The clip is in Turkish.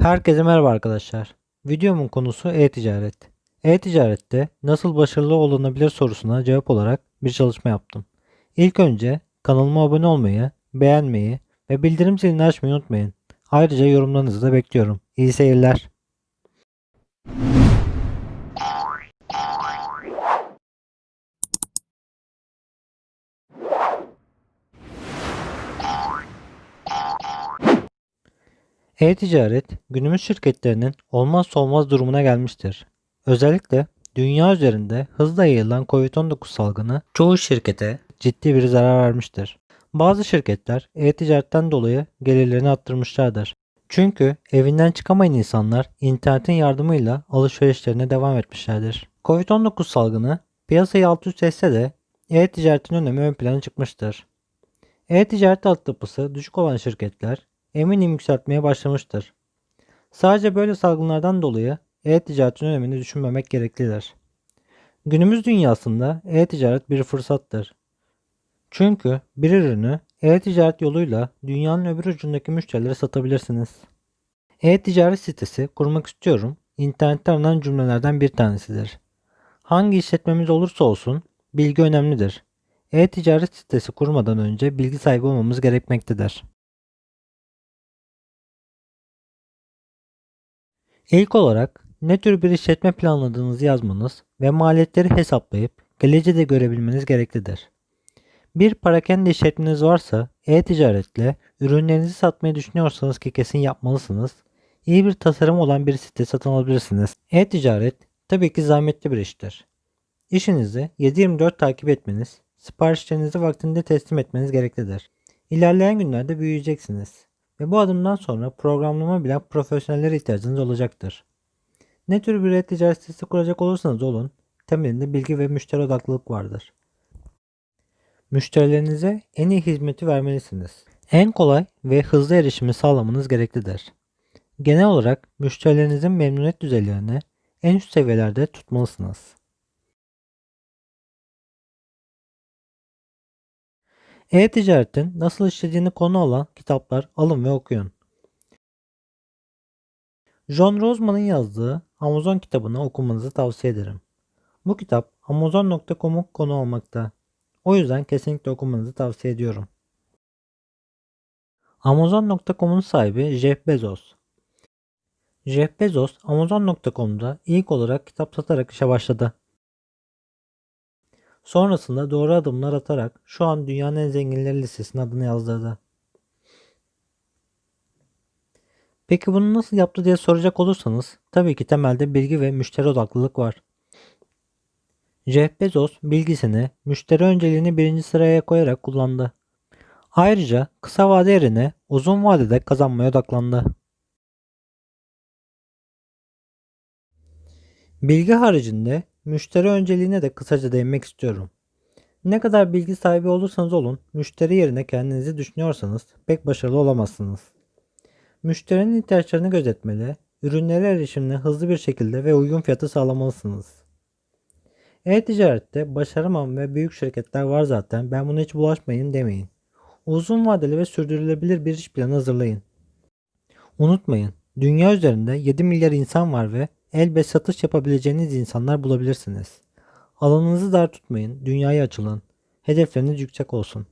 Herkese merhaba arkadaşlar. Videomun konusu e-ticaret. E-ticarette nasıl başarılı olunabilir sorusuna cevap olarak bir çalışma yaptım. İlk önce kanalıma abone olmayı, beğenmeyi ve bildirim zilini açmayı unutmayın. Ayrıca yorumlarınızı da bekliyorum. İyi seyirler. E-ticaret günümüz şirketlerinin olmazsa olmaz durumuna gelmiştir. Özellikle dünya üzerinde hızla yayılan COVID-19 salgını çoğu şirkete ciddi bir zarar vermiştir. Bazı şirketler e-ticaretten dolayı gelirlerini arttırmışlardır. Çünkü evinden çıkamayan insanlar internetin yardımıyla alışverişlerine devam etmişlerdir. COVID-19 salgını piyasayı alt üst etse de e-ticaretin önemi ön plana çıkmıştır. E-ticaret altyapısı düşük olan şirketler eminim yükseltmeye başlamıştır. Sadece böyle salgınlardan dolayı e-ticaretin önemini düşünmemek gereklidir. Günümüz dünyasında e-ticaret bir fırsattır. Çünkü bir ürünü e-ticaret yoluyla dünyanın öbür ucundaki müşterilere satabilirsiniz. E-ticaret sitesi kurmak istiyorum. İnternette aranan cümlelerden bir tanesidir. Hangi işletmemiz olursa olsun bilgi önemlidir. E-ticaret sitesi kurmadan önce bilgi sahibi olmamız gerekmektedir. İlk olarak ne tür bir işletme planladığınızı yazmanız ve maliyetleri hesaplayıp geleceği görebilmeniz gereklidir. Bir parakende işletmeniz varsa e-ticaretle ürünlerinizi satmayı düşünüyorsanız ki kesin yapmalısınız. İyi bir tasarım olan bir site satın alabilirsiniz. E-ticaret tabii ki zahmetli bir iştir. İşinizi 7/24 takip etmeniz, siparişlerinizi vaktinde teslim etmeniz gereklidir. İlerleyen günlerde büyüyeceksiniz ve bu adımdan sonra programlama bilen profesyonellere ihtiyacınız olacaktır. Ne tür bir e-ticaret sitesi kuracak olursanız olun, temelinde bilgi ve müşteri odaklılık vardır. Müşterilerinize en iyi hizmeti vermelisiniz. En kolay ve hızlı erişimi sağlamanız gereklidir. Genel olarak müşterilerinizin memnuniyet düzeylerini en üst seviyelerde tutmalısınız. E-ticaretin nasıl işlediğini konu alan kitaplar alın ve okuyun. John Roseman'ın yazdığı Amazon kitabını okumanızı tavsiye ederim. Bu kitap Amazon.com'u konu almakta. O yüzden kesinlikle okumanızı tavsiye ediyorum. Amazon.com'un sahibi Jeff Bezos. Jeff Bezos Amazon.com'da ilk olarak kitap satarak işe başladı. Sonrasında doğru adımlar atarak şu an dünyanın en zenginleri listesine adını yazdırdı. Peki bunu nasıl yaptı diye soracak olursanız tabii ki temelde bilgi ve müşteri odaklılık var. Jeff Bezos bilgisini müşteri önceliğini birinci sıraya koyarak kullandı. Ayrıca kısa vade yerine uzun vadede kazanmaya odaklandı. Bilgi haricinde müşteri önceliğine de kısaca değinmek istiyorum. Ne kadar bilgi sahibi olursanız olun, müşteri yerine kendinizi düşünüyorsanız pek başarılı olamazsınız. Müşterinin ihtiyaçlarını gözetmeli, ürünlere erişimini hızlı bir şekilde ve uygun fiyatı sağlamalısınız. E-ticarette başaramayan ve büyük şirketler var zaten ben buna hiç bulaşmayın demeyin. Uzun vadeli ve sürdürülebilir bir iş planı hazırlayın. Unutmayın, dünya üzerinde 7 milyar insan var ve elbet satış yapabileceğiniz insanlar bulabilirsiniz. Alanınızı dar tutmayın, dünyaya açılın. Hedefleriniz yüksek olsun.